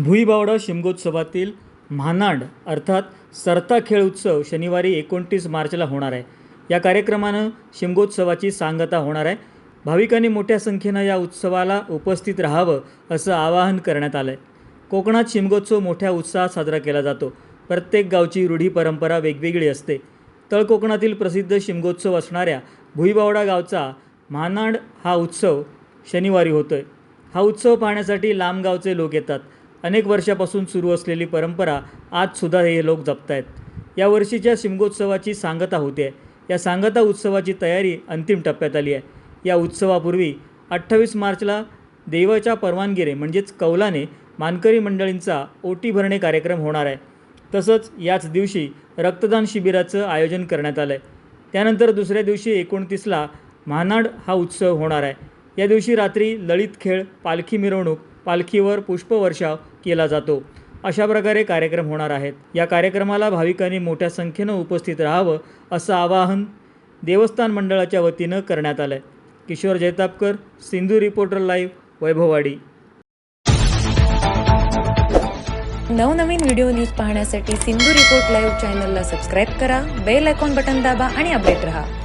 भुईबावडा शिमगोत्सवातील म्हानाड अर्थात सरता खेळ उत्सव शनिवारी एकोणतीस मार्चला होणार आहे. या कार्यक्रमानं शिमगोत्सवाची सांगता होणार आहे. भाविकांनी मोठ्या संख्येनं या उत्सवाला उपस्थित राहावं असं आवाहन करण्यात आलं आहे कोकणात शिमगोत्सव मोठ्या उत्साहात साजरा केला जातो. प्रत्येक गावची रूढी परंपरा वेगवेगळी असते. तळ कोकणातील प्रसिद्ध शिमगोत्सव असणाऱ्या भुईबावडा गावचा म्हानाड हा उत्सव शनिवारी होतोय. हा उत्सव पाहण्यासाठी लांबगावचे लोक येतात. अनेक वर्षापासून सुरू असलेली परंपरा आजसुद्धा हे लोक जपतायत. या वर्षीच्या शिमगोत्सवाची सांगता होते. या सांगता उत्सवाची तयारी अंतिम टप्प्यात आली आहे. या उत्सवापूर्वी अठ्ठावीस मार्चला देवाच्या परवानगीने म्हणजेच कौलाने मानकरी मंडळींचा ओटी भरणे कार्यक्रम होणार आहे. तसंच याच दिवशी रक्तदान शिबिराचं आयोजन करण्यात आलं आहे त्यानंतर दुसऱ्या दिवशी एकोणतीसला महानाड हा उत्सव होणार आहे. या दिवशी रात्री ललित खेळ पालखी मिरवणूक पालखीवर पुष्पवर्षाव केला जातो. अशा प्रकारे कार्यक्रम होणार आहेत. या कार्यक्रमाला भाविकांनी मोठ्या संख्येनं उपस्थित राहावं असं आवाहन देवस्थान मंडळाच्या वतीनं करण्यात आलं आहे किशोर जैतापकर सिंधू रिपोर्टर लाईव्ह वैभववाडी. नवनवीन व्हिडिओ न्यूज पाहण्यासाठी सिंधू रिपोर्ट लाईव्ह चॅनलला सबस्क्राईब करा बेल आयकॉन बटन दाबा आणि अपडेट रहा.